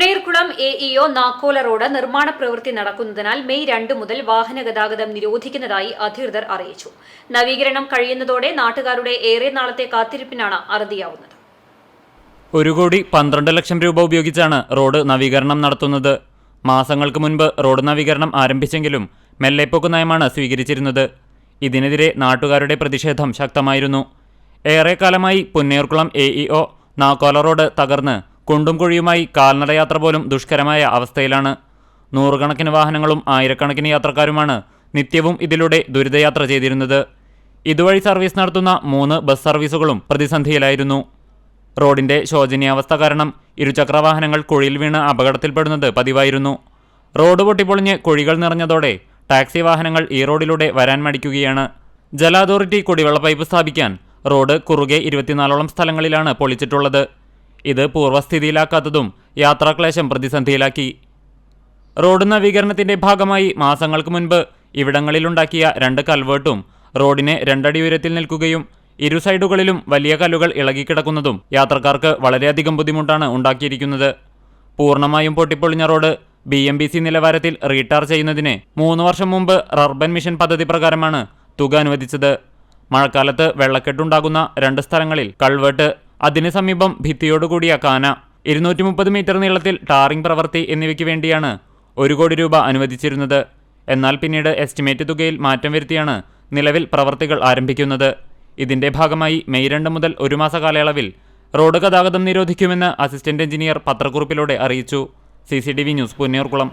Punnayurkulam A EO Nakkola road നിർമ്മാണ പ്രവൃത്തി നടക്കുന്നതിനാൽ മെയ് രണ്ട് മുതൽ വാഹന ഗതാഗതം നിരോധിക്കുന്നതായി അധികൃതർ അറിയിച്ചു. നവീകരണം കഴിയുന്നതോടെ നാട്ടുകാരുടെ ഏറെ നാളത്തെ കാത്തിരിപ്പിനാണ് അറുതിയാവുന്നത്. ഒരു കോടി പന്ത്രണ്ട് ലക്ഷം രൂപ ഉപയോഗിച്ചാണ് റോഡ് നവീകരണം നടത്തുന്നത്. മാസങ്ങൾക്ക് മുൻപ് റോഡ് നവീകരണം ആരംഭിച്ചെങ്കിലും മെല്ലെപ്പോക്ക് നയമാണ് സ്വീകരിച്ചിരുന്നത്. ഇതിനെതിരെ നാട്ടുകാരുടെ പ്രതിഷേധം ശക്തമായിരുന്നു. ഏറെക്കാലമായി Punnayurkulam A EO Nakkola road തകർന്ന് കുണ്ടും കുഴിയുമായി കാൽനടയാത്ര പോലും ദുഷ്കരമായ അവസ്ഥയിലാണ്. നൂറുകണക്കിന് വാഹനങ്ങളും ആയിരക്കണക്കിന് യാത്രക്കാരുമാണ് നിത്യവും ഇതിലൂടെ ദുരിതയാത്ര ചെയ്തിരുന്നത്. ഇതുവഴി സർവീസ് നടത്തുന്ന മൂന്ന് ബസ് സർവീസുകളും പ്രതിസന്ധിയിലായിരുന്നു. റോഡിന്റെ ശോചനീയാവസ്ഥ കാരണം ഇരുചക്രവാഹനങ്ങൾ കുഴിയിൽ വീണ് അപകടത്തിൽപ്പെടുന്നത് പതിവായിരുന്നു. റോഡ് പൊട്ടിപ്പൊളിഞ്ഞ് കുഴികൾ നിറഞ്ഞതോടെ ടാക്സി വാഹനങ്ങൾ ഈ റോഡിലൂടെ വരാൻ മടിക്കുകയാണ്. ജല അതോറിറ്റി കുടിവെള്ള പൈപ്പ് സ്ഥാപിക്കാൻ റോഡ് കുറുകെ ഇരുപത്തിനാലോളം സ്ഥലങ്ങളിലാണ് പൊളിച്ചിട്ടുള്ളത്. ഇത് പൂർവസ്ഥിതിയിലാക്കാത്തതും യാത്രാക്ലേശം പ്രതിസന്ധിയിലാക്കി. റോഡ് നവീകരണത്തിന്റെ ഭാഗമായി മാസങ്ങൾക്ക് മുൻപ് ഇവിടങ്ങളിലുണ്ടാക്കിയ രണ്ട് കൽവേർട്ടും റോഡിനെ രണ്ടടി ഉയരത്തിൽ നിൽക്കുകയും ഇരു സൈഡുകളിലും വലിയ കല്ലുകൾ ഇളകിക്കിടക്കുന്നതും യാത്രക്കാർക്ക് വളരെയധികം ബുദ്ധിമുട്ടാണ് ഉണ്ടാക്കിയിരിക്കുന്നത്. പൂർണമായും പൊട്ടിപ്പൊളിഞ്ഞ road B M B C നിലവാരത്തിൽ റീടാർ ചെയ്യുന്നതിന് മൂന്ന് വർഷം മുമ്പ് റർബൻ മിഷൻ പദ്ധതി പ്രകാരമാണ് തുക അനുവദിച്ചത്. മഴക്കാലത്ത് വെള്ളക്കെട്ടുണ്ടാകുന്ന രണ്ട് സ്ഥലങ്ങളിൽ കൾവേട്ട് അതിന് സമീപം ഭിത്തിയോടുകൂടിയ കാന ഇരുന്നൂറ്റി മുപ്പത് മീറ്റർ നീളത്തിൽ ടാറിംഗ് പ്രവൃത്തി എന്നിവയ്ക്ക് വേണ്ടിയാണ് ഒരു കോടി രൂപ അനുവദിച്ചിരുന്നത്. എന്നാൽ പിന്നീട് എസ്റ്റിമേറ്റ് തുകയിൽ മാറ്റം വരുത്തിയാണ് നിലവിൽ പ്രവർത്തികൾ ആരംഭിക്കുന്നത്. ഇതിന്റെ ഭാഗമായി മെയ് രണ്ട് മുതൽ ഒരു മാസ കാലയളവിൽ റോഡ് ഗതാഗതം നിരോധിക്കുമെന്ന് അസിസ്റ്റന്റ് എഞ്ചിനീയർ പത്രക്കുറിപ്പിലൂടെ അറിയിച്ചു. C news Punnayurkulam